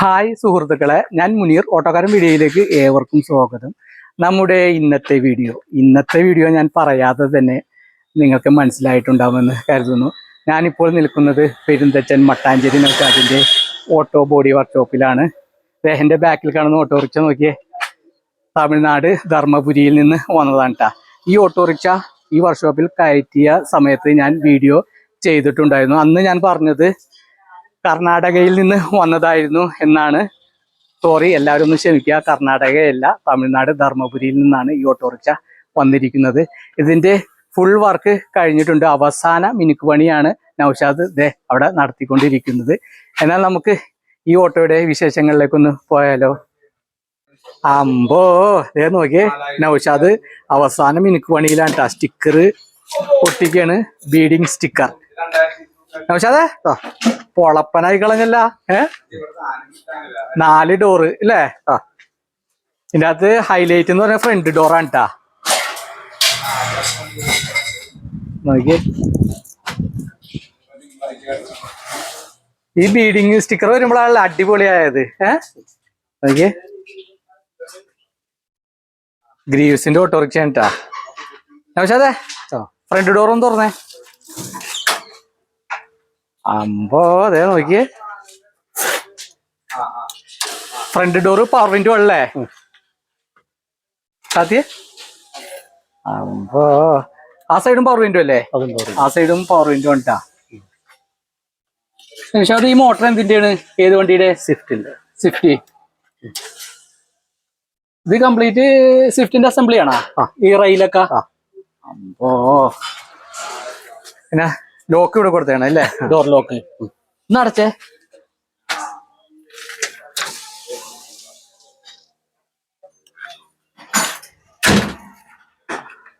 Hi സുഹൃത്തുക്കളെ ഞാൻ മുനീർ. ഓട്ടോക്കാരൻ വീഡിയോയിലേക്ക് ഏവർക്കും സ്വാഗതം. നമ്മുടെ ഇന്നത്തെ വീഡിയോ ഇന്നത്തെ വീഡിയോ ഞാൻ പറയാതെ തന്നെ നിങ്ങൾക്ക് മനസ്സിലായിട്ടുണ്ടാവുമെന്ന് കരുതുന്നു. ഞാനിപ്പോൾ നിൽക്കുന്നത് പെരുന്തച്ചൻ മട്ടാഞ്ചേരി നൗഷാദിന്റെ ഓട്ടോ ബോഡി വർക്ക്ഷോപ്പിലാണ്. അദ്ദേഹന്റെ ബാക്കിൽ കാണുന്ന ഓട്ടോറിക്ഷ നോക്കിയേ. തമിഴ്നാട് ധർമ്മപുരിയിൽ നിന്ന് വന്നതാണ്. ഈ ഓട്ടോറിക്ഷ ഈ വർക്ക്ഷോപ്പിൽ കയറ്റിയ സമയത്ത് ഞാൻ വീഡിയോ ചെയ്തിട്ടുണ്ടായിരുന്നു. അന്ന് ഞാൻ പറഞ്ഞത് കർണാടകയിൽ നിന്ന് വന്നതായിരുന്നു എന്നാണ്. സോറി എല്ലാവരും ഒന്ന് ക്ഷമിക്കുക. കർണാടകയല്ല തമിഴ്നാട് ധർമ്മപുരിയിൽ നിന്നാണ് ഈ ഓട്ടോറിക്ഷ വന്നിരിക്കുന്നത്. ഇതിന്റെ ഫുൾ വർക്ക് കഴിഞ്ഞിട്ടുണ്ട്. അവസാന മിനുക്ക് പണിയാണ് നൌഷാദ് ദേ അവിടെ നടത്തിക്കൊണ്ടിരിക്കുന്നത്. എന്നാൽ നമുക്ക് ഈ ഓട്ടോയുടെ വിശേഷങ്ങളിലേക്കൊന്ന് പോയാലോ? അമ്പോ ദേ നോക്കിയേ നൌഷാദ് അവസാന മിനുക്ക് പണിയിലാണ് കേട്ടോ സ്റ്റിക്കർ ഒട്ടിക്കാണ് ബീഡിങ് സ്റ്റിക്കർ നൌഷാദേ പൊളപ്പനായി കളഞ്ഞല്ല ഏ? നാല് ഡോറ് ഇല്ലേ? ആ. ഇതിന്റെ അകത്ത് ഹൈലൈറ്റ് എന്ന് പറഞ്ഞ ഫ്രണ്ട് ഡോറാണ് കേട്ടാ നോക്കിയേ. ഈ ബീഡിങ് സ്റ്റിക്കർ വരുമ്പോഴാണല്ലോ അടിപൊളിയായത്. ഏ? നോക്കിയേ. ഗ്രീവ്സിന്റെ ഓട്ടോറിക്ഷ കേട്ടാ പക്ഷെ അതെ ഫ്രണ്ട് ഡോറും തുറന്നേ. അമ്പോ അതെ നോക്കിയേ. ഫ്രണ്ട് ഡോറ് പവർ വിൻഡോ അല്ലേ സാധ്യേ അമ്പോ ആ സൈഡും പവർ വിൻഡോ അല്ലേ? ആ സൈഡും പവർ വിൻഡോ ഉണ്ടാ പക്ഷെ അത് ഈ മോട്ടർ എന്തിന്റെയാണ്? ഏത് വണ്ടിയുടെ? സ്വിഫ്റ്റിന്റെ സ്വിഫ്റ്റ് ഇത് കംപ്ലീറ്റ് സ്വിഫ്റ്റിന്റെ അസംബ്ലി ആണോ? ഈ റെയിലൊക്കെ അമ്പോ. പിന്നെ ലോക്ക് ഇവിടെ കൊടുത്തേണ അല്ലേ? ഡോർ ലോക്ക് ഒന്ന് അടച്ചേ?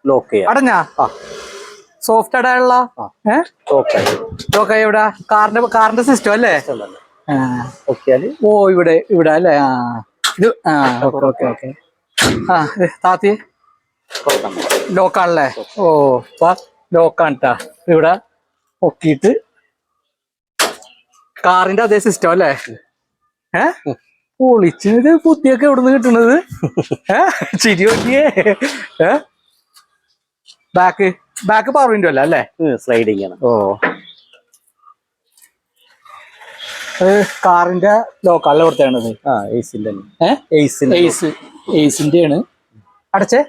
ലോക്ക് ചെയ്യാം. അടഞ്ഞാ? സോഫ്റ്റ് അടയുള്ള ലോക്കായി ഇവിടെ. കാറിന്റെ കാറിന്റെ സിസ്റ്റം അല്ലേ? ഓ ഇവിടെ ഇവിടെ അല്ലേ? ആ. ഇത് ആ. ഓക്കെ ഓക്കെ ഓക്കെ ആ താത്തി? ലോക്കാണല്ലേ ഓ ലോക്കാണ് ഇവിടെ. പൊക്കിയിട്ട് കാറിന്റെ അതേ സിസ്റ്റം അല്ലേ? ഏ? പൊളിച്ചത് എവിടെ നിന്ന് കിട്ടുന്നത് ഏ? ചിരി നോക്കിയേ. ഏ? ബാക്ക് ബാക്ക് പവർ വിൻഡോ അല്ല? അല്ലേ? സ്ലൈഡിങ് ആണ്. ഓ. കാറിന്റെ ലോക്കാളിലെ കൊടുത്താണത് ആ എയ്സിന്റെ ഏഹ് എയ്സിന്റെ എയ്സ് എയ്സിന്റെ ആണ്. അടച്ചേ.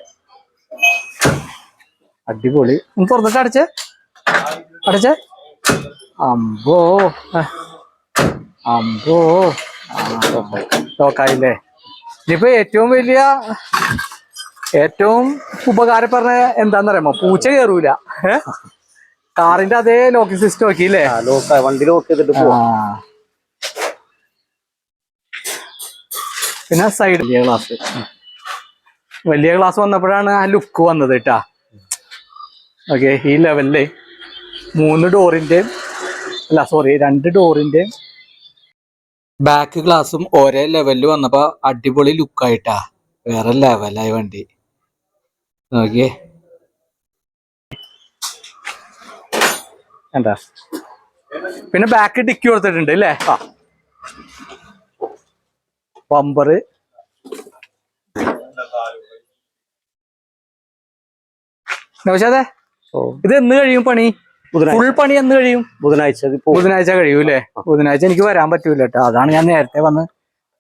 അടിപൊളി. തുറന്നിട്ട് അടച്ചേ. അടച്ചേ അമ്പോ. അമ്പോ. ലോക്കായില്ലേ ഇനിയിപ്പോ ഏറ്റവും വലിയ ഏറ്റവും ഉപകാരപ്പെടുന്ന എന്താന്നറിയാമോ? പൂച്ച കയറൂല? കാറിന്റെ അതേ ലോക്കിംഗ് സിസ്റ്റം നോക്കിയില്ലേ? വണ്ടി ലോക്ക് ചെയ്തിട്ട് പോവാം. പിന്നെ സൈഡ് വലിയ ഗ്ലാസ് വലിയ ഗ്ലാസ് വന്നപ്പോഴാണ് ആ ലുക്ക് വന്നത് കേട്ടാ ഓക്കെ ഈ ലെവലിൽ മൂന്ന് ഡോറിന്റെ അല്ല സോറി രണ്ട് ഡോറിന്റെ ബാക്ക് ഗ്ലാസും ഒരേ ലെവലിൽ വന്നപ്പോൾ അടിപൊളി ലുക്കായിട്ടാ വേറെ ലെവലായി വണ്ടി. നോക്കിയേ. എന്താ പിന്നെ ബാക്ക് ഡിക്കി കൊടുത്തിട്ടുണ്ട് അല്ലേ ആ. ബമ്പറ് പക്ഷേ അതെ ഇത് എന്ന് കഴിയും പണി? ഫുൾ പണി എന്ന് കഴിയും? ബുധനാഴ്ച ബുധനാഴ്ച കഴിയൂലേ? ബുധനാഴ്ച എനിക്ക് വരാൻ പറ്റൂല കേട്ടോ അതാണ് ഞാൻ നേരത്തെ വന്ന്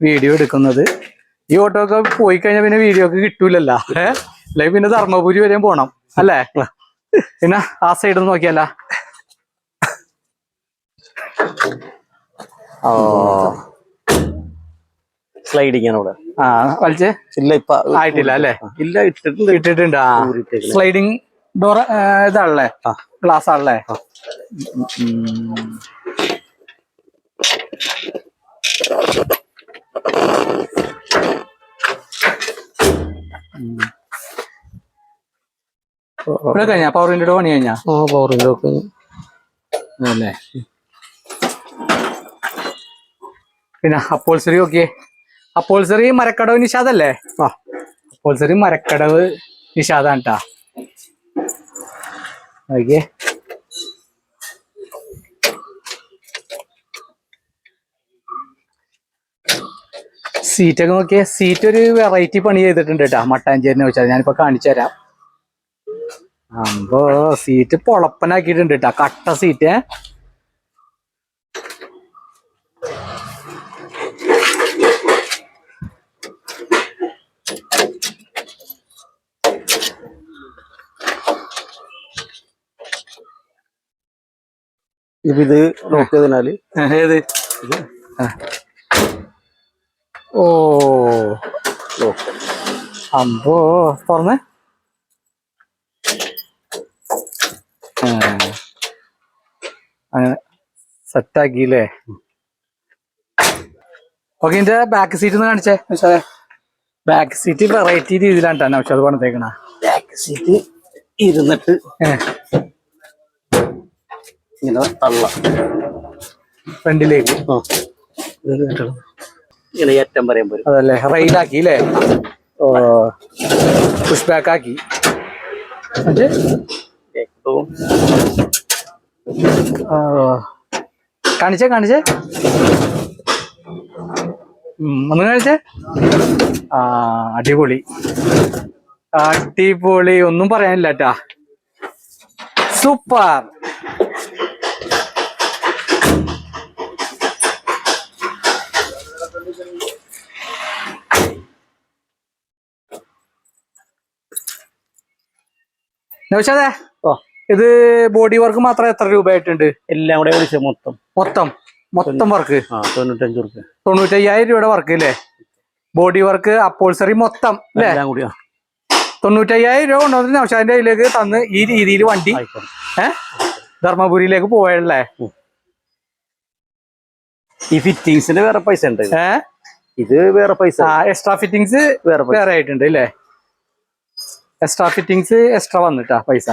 വീഡിയോ എടുക്കുന്നത്. ഈ ഓട്ടോ ഒക്കെ പോയി കഴിഞ്ഞാൽ പിന്നെ വീഡിയോ ഒക്കെ കിട്ടൂലല്ലോ. അല്ലെ അല്ലെങ്കിൽ പിന്നെ ധർമ്മപുരി വരെയും പോണം. അല്ലേ? പിന്നെ ആ സൈഡ് നോക്കിയല്ല ഓ സ്ലൈഡിങ് ആണ് ഇവിടെ. ആ വലിച്ചേ? ഇല്ല ഇപ്പൊ ആയിട്ടില്ല അല്ലേ? ഇല്ല ഇട്ടിട്ടുണ്ട്. ഇട്ടിട്ടുണ്ട് ആ. സ്ലൈഡിങ് ഡോർ ഇതാണല്ലേ. ഗ്ലാസ് ആണല്ലേ. ഇവിടെ കഴിഞ്ഞാ? പവർ വിൻഡോ പണി കഴിഞ്ഞാ? ആ പവർ വിൻഡോ അല്ലേ പിന്നെ അപ്പോൾസറി നോക്കിയേ. അപ്പോൾസറി മരക്കടവ് നിഷാദല്ലേ? അപ്പോൾസറി മരക്കടവ് നിഷാദാണ് ട്ടാ. നോക്കിയേ. സീറ്റ് ഒക്കെ നോക്കിയേ. സീറ്റ് ഒരു വെറൈറ്റി പണി ചെയ്തിട്ടുണ്ട് കേട്ടോ മട്ടാഞ്ചേരിനെ വെച്ചാൽ ഞാനിപ്പോ കാണിച്ചു തരാം. അമ്പോ സീറ്റ് പൊളപ്പനാക്കിയിട്ടുണ്ട് കേട്ടോ കട്ട സീറ്റ് ഇത് നോക്കിയതിനാല് ഏത്? ഓ അമ്പോ തുറന്നേ. അങ്ങനെ സെറ്റാക്കിയില്ലേ? ഓക്കെ എന്റെ ബാക്ക് സീറ്റ് ഒന്ന് കാണിച്ചേ. പക്ഷേ ബാക്ക് സീറ്റ് വെറൈറ്റി രീതിയിലാണ് കേട്ടോ നൗഷാദ് പണിതേക്കണ ബാക്ക് സീറ്റ് ഇരുന്നിട്ട് ഇങ്ങനെ തള്ള. ഫ്രണ്ടിലേക്ക്. ഇങ്ങനെ ഏറ്റം പറയാൻ പോരും അതല്ലേ റെയിലാക്കി അല്ലേ ഓ പുഷ് ബാക്ക് ആക്കി. കാണിച്ചേ കാണിച്ചേ. ഒന്ന് കാണിച്ചേ? ആ അടിപൊളി. അടിപൊളി ഒന്നും പറയാനില്ല സൂപ്പർ. നൗഷാദേ ഇത് ബോഡി വർക്ക് മാത്രം എത്ര രൂപയായിട്ടുണ്ട്? എല്ലാം കൂടെ വിളിച്ച മൊത്തം. മൊത്തം? മൊത്തം വർക്ക് തൊണ്ണൂറ്റഞ്ച് റുപ്യ തൊണ്ണൂറ്റയ്യായിരം രൂപയുടെ വർക്ക് അല്ലേ ബോഡി വർക്ക് അപ്പോൾസറി മൊത്തം അല്ലേ തൊണ്ണൂറ്റയ്യായിരം രൂപ കൊണ്ടുവന്ന് നൗഷാദിന്റെ കയ്യിലേക്ക് തന്ന് ഈ രീതിയിൽ വണ്ടി ഏഹ് ധർമ്മപുരിയിലേക്ക് പോയല്ലേ ഈ ഫിറ്റിങ്സിന് വേറെ പൈസ ഉണ്ട് ഇത്. ഏഹ് ഇത് വേറെ പൈസ. എക്സ്ട്രാ ഫിറ്റിങ്സ് വേറെ വേറെ ആയിട്ടുണ്ട് അല്ലേ എക്സ്ട്രാ ഫിറ്റിങ്സ് എക്സ്ട്രാ വന്നിട്ടാ പൈസ.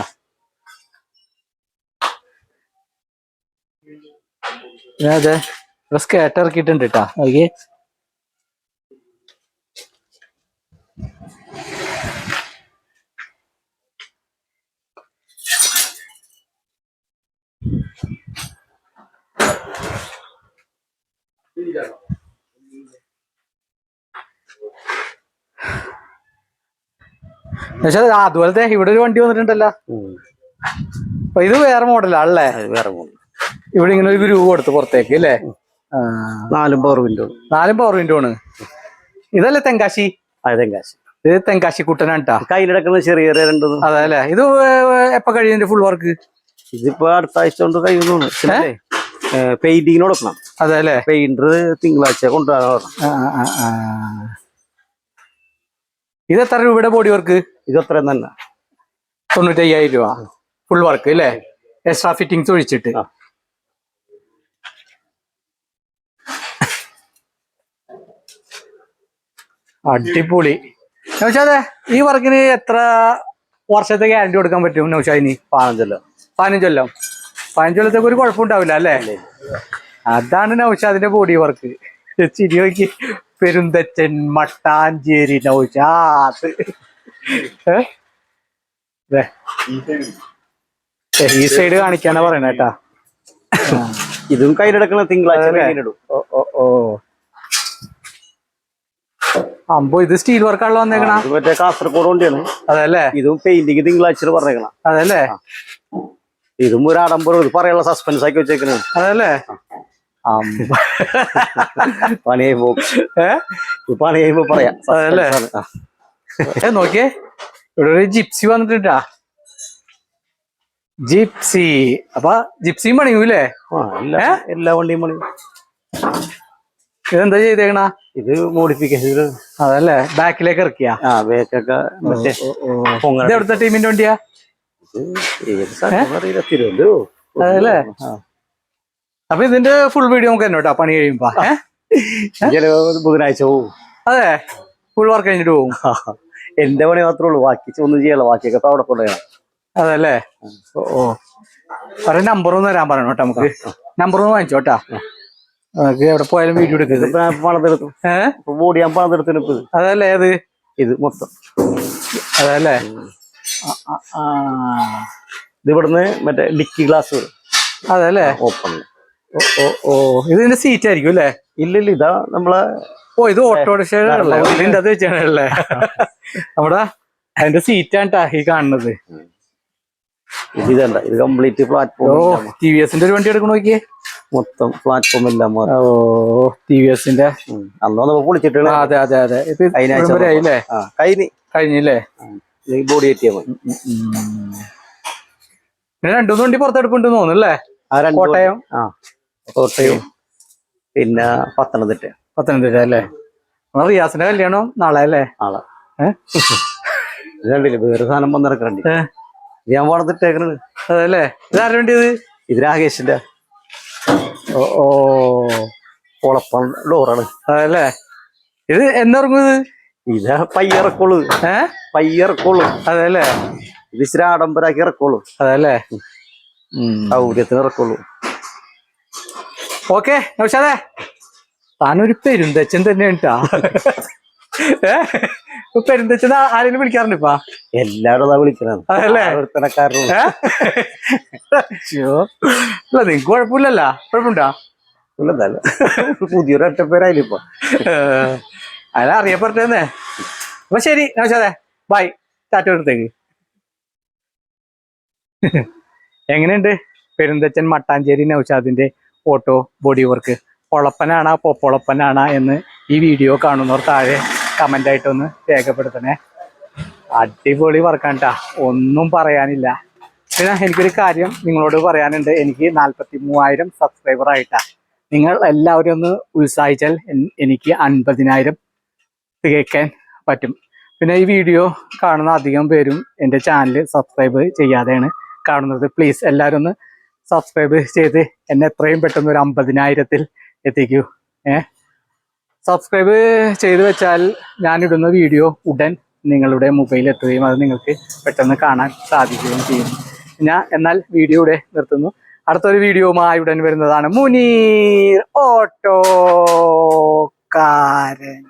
അതെ അതെ സ്കേട്ട് ഇറക്കിയിട്ടുണ്ട് കേട്ടാ നോക്കി പക്ഷെ അതുപോലത്തെ ഇവിടെ ഒരു വണ്ടി വന്നിട്ടുണ്ടല്ലോ. അപ്പൊ ഇത് വേറെ മോഡലാ അല്ലേ? വേറെ മോഡൽ. ഇവിടെ ഇങ്ങനെ ഒരു രൂപ കൊടുത്ത് പുറത്തേക്ക് അല്ലേ. നാലും പവർ വിൻഡോ നാലും പവർ വിൻഡോ ആണ് ഇതല്ലേ തെങ്കാശി? തെങ്കാശി. ഇത് തെങ്കാശി കുട്ടനാട്ടാ കയ്യിലെടുക്കുന്ന ചെറിയ ചെറിയ രണ്ടത് അതെ അല്ലേ? ഇത് എപ്പോ കഴിയുന്ന ഫുൾ വർക്ക് ഇതിപ്പോ അടുത്ത ആഴ്ച കൊണ്ട് കഴിയുന്നു പെയിന്റിങ്ങിന് കൊടുക്കണം അതെ അല്ലേ? പെയിന്റർ തിങ്കളാഴ്ച കൊണ്ടുവരാൻ പറഞ്ഞു. ഇത് എത്ര രൂപയുടെ ബോഡി വർക്ക് ഇത് അത്രയും തന്നെ. തൊണ്ണൂറ്റി അയ്യായിരം രൂപ. ഫുൾ വർക്ക് അല്ലേ എക്സ്ട്രാ ഫിറ്റിംഗ് ഒഴിച്ചിട്ട്. അടിപൊളി. നൗഷാദെ ഈ വർക്കിന് എത്ര വർഷത്തെ ഗ്യാരണ്ടി കൊടുക്കാൻ പറ്റും നൗഷാദിന്? പതിനഞ്ചല്ലോ പതിനഞ്ചൊല്ലം പതിനഞ്ചൊല്ലത്തേക്ക് ഒരു കുഴപ്പമുണ്ടാവില്ല അല്ലേ? അതാണ് നൗഷാദിന്റെ ബോഡി വർക്ക് ചിരി നോക്കി പെരുന്തച്ചൻ മട്ടാഞ്ചേരി നൗഷാദ്. ഏ? ദേ. ഏ, ഈ സൈഡ് കാണിക്കാനാ പറയണ കേട്ടാ. ഇതും കയ്യിലെടുക്കണ തിങ്കളാഴ്ച ഓ ഓ ഓ. അമ്പോ ഇത് സ്റ്റീൽ വർക്കാണല്ലോ വന്നേക്കണ. മറ്റേ കാസർഗോഡ് കൊണ്ടാണ് അതല്ലേ? ഇതും പെയിന്റിങ് തിങ്കളാഴ്ച പറഞ്ഞേക്കണം. അതല്ലേ? ഇതും ഒരു ആഡംബരം ഇത് പറയാനുള്ള സസ്പെൻസ് ആക്കി വെച്ചേക്കണേ. അതല്ലേ. പണി ചെയ്യുമ്പോ ഏ? പണി ചെയ്യുമ്പോ പറയാം. നോക്കിയേ. ഇവിടെ ഒരു ജിപ്സി വന്നിട്ടാ ജിപ്സി. അപ്പൊ ജിപ്സിയും പണിയൂലേ ആ, എല്ലാ വണ്ടിയും പണി ഇതെന്താ ചെയ്തേക്കണ? ഇത് മോഡിഫിക്കേഷൻ അതല്ലേ ബാക്കിലേക്ക് ഇറക്കിയാ? ആ ബാക്കൊക്കെ മറ്റേ എവിടുത്തെ ടീമിന്റെ വണ്ടിയാ? അറിയില്ല. തിരുവനന്തപുരം. അതല്ലേ? അപ്പൊ ഇതിന്റെ ഫുൾ വീഡിയോ നമുക്ക് തന്നെ കേട്ടോ പണി കഴിയുമ്പോ. ബുധനാഴ്ച പോവും. അതെ ഫുൾ വർക്ക് കഴിഞ്ഞിട്ട് പോകും എന്റെ പണി മാത്രമേ ഉള്ളൂ ബാക്കി ഒന്നും ചെയ്യല ബാക്കിയൊക്കെ അവിടെ കൊണ്ടുപോകണം അതല്ലേ? ഓ ഓ. ഒരു നമ്പർ ഒന്ന് തരാൻ പറയണം കേട്ടോ നമുക്ക്. നമ്പർ ഒന്ന് വാങ്ങിച്ചോട്ടാ നമുക്ക് എവിടെ പോയാലും വീഡിയോ എടുക്കരുത്. പണത്തെടുത്തു ഏഹ് ബോഡി ഞാൻ ഇത്. അതല്ലേ അത് ഇത് മൊത്തം. അതല്ലേ. ഇത് ഇവിടുന്ന് മറ്റേ ഡിക്കി ഗ്ലാസ്. അതല്ലേ? ഓപ്പൺ ഓ ഓ ഓ. ഇതിന്റെ സീറ്റ് ആയിരിക്കും അല്ലേ? ഇല്ല ഇല്ല ഇതാ നമ്മളെ ഓ ഇത് ഓട്ടോറിക്ഷയുടെ ഇതിന്റെ അത് വെച്ചാണല്ലേ? നമ്മുടെ അതിന്റെ സീറ്റാണ് ടാഹി ഈ കാണുന്നത്. ഇതല്ല ഇത് കംപ്ലീറ്റ് ഓ പ്ലാറ്റ്ഫോം ടി വി എസിന്റെ ഒരു വണ്ടി എടുക്കണ നോക്കിയേ? മൊത്തം പ്ലാറ്റ്ഫോം എല്ലാം ഓ ടി വി എസിന്റെ. അന്ന് വന്നപ്പോ പൊളിച്ചിട്ടുള്ള അതെ അതെ അതെ. ഇത് കഴിഞ്ഞ കഴിഞ്ഞില്ലേ? ബോഡി എത്തിയാൽ മതി രണ്ടു വണ്ടി പുറത്തെടുപ്പുണ്ട് തോന്നുന്നല്ലേ കോട്ടയം? ആ. കോട്ടയം പിന്നെ പത്തനംതിട്ട. പത്തനംതിട്ട അല്ലേ? റിയാസിന്റെ കല്യാണം നാളെ അല്ലേ? നാളെ. ഏ? വേറെ സാധനം വന്നിറക്കണ്ടി? ഞാൻ വളർന്നിട്ടേക്കണത് അതല്ലേ? ഇതാരും വേണ്ടിയത്? ഇത് രാകേഷിന്റെ. ഓ ഓ. ഡോറാണ്. അതല്ലേ? ഇത് എന്നിറങ്ങുന്നത് ഇത് പയ്യറക്കോളു പയ്യിറക്കോളൂ ഏ? പയ്യിറക്കോളൂ അതല്ലേ? ഇത് ഇച്ചിരി ആഡംബരാക്കി ഇറക്കോളൂ അതല്ലേ? സൗകര്യത്തിന് ഇറക്കോളൂ ഓക്കെ നൗഷാദേ. താനൊരു പെരുന്തച്ചൻ തന്നെയാണ് കേട്ടാ പെരുന്തച്ചൻ ആരെങ്കിലും വിളിക്കാറുണ്ട് ഇപ്പാ? എല്ലാവരും അതാ അതല്ലേ? അല്ല? നിങ്ങക്ക് കുഴപ്പമില്ലല്ല. കുഴപ്പമുണ്ടാ? പുതിയൊരു ഒറ്റപ്പേരായില്ല ഇപ്പൊ. അല്ല അറിയപ്പെട്ടേന്നേ അപ്പൊ ശരി നൗഷാദേ. ബൈ. ടാറ്റ എടുത്തേക്ക് എങ്ങനെയുണ്ട്? പെരുന്തച്ചൻ മട്ടാഞ്ചേരി നൗഷാദിന്റെ ഓട്ടോ ബോഡി വർക്ക് പൊളപ്പനാണാ? പൊപ്പൊളപ്പനാണാ എന്ന് ഈ വീഡിയോ കാണുന്നവർ താഴെ കമന്റ് ആയിട്ടൊന്ന് രേഖപ്പെടുത്തണേ. അടിപൊളി വർക്കാണ് വർക്കാണ്ടാ ഒന്നും പറയാനില്ല. പിന്നെ എനിക്കൊരു കാര്യം നിങ്ങളോട് പറയാനുണ്ട്. എനിക്ക് നാൽപ്പത്തി മൂവായിരം സബ്സ്ക്രൈബർ ആയിട്ടാ. നിങ്ങൾ എല്ലാവരും ഒന്ന് ഉത്സാഹിച്ചാൽ എനിക്ക് അൻപതിനായിരം തികയ്ക്കാൻ പറ്റും. പിന്നെ ഈ വീഡിയോ കാണുന്ന അധികം പേരും എന്റെ ചാനൽ സബ്സ്ക്രൈബ് ചെയ്യാതെയാണ് കാണുന്നത്. പ്ലീസ് എല്ലാവരും ഒന്ന് സബ്സ്ക്രൈബ് ചെയ്ത് എന്നെ എത്രയും പെട്ടെന്ന് ഒരു അമ്പതിനായിരത്തിൽ എത്തിക്കൂ. ഏ? സബ്സ്ക്രൈബ് ചെയ്ത് വെച്ചാൽ ഞാനിടുന്ന വീഡിയോ ഉടൻ നിങ്ങളുടെ മൊബൈലിൽ എത്തുകയും അത് നിങ്ങൾക്ക് പെട്ടെന്ന് കാണാൻ സാധിക്കുകയും ചെയ്യും. ഞാൻ എന്നാൽ വീഡിയോ ഇവിടെ നിർത്തുന്നു. അടുത്തൊരു വീഡിയോമായി ഉടൻ വരുന്നതാണ് മുനീർ ഓട്ടോ ഓട്ടോക്കാരൻ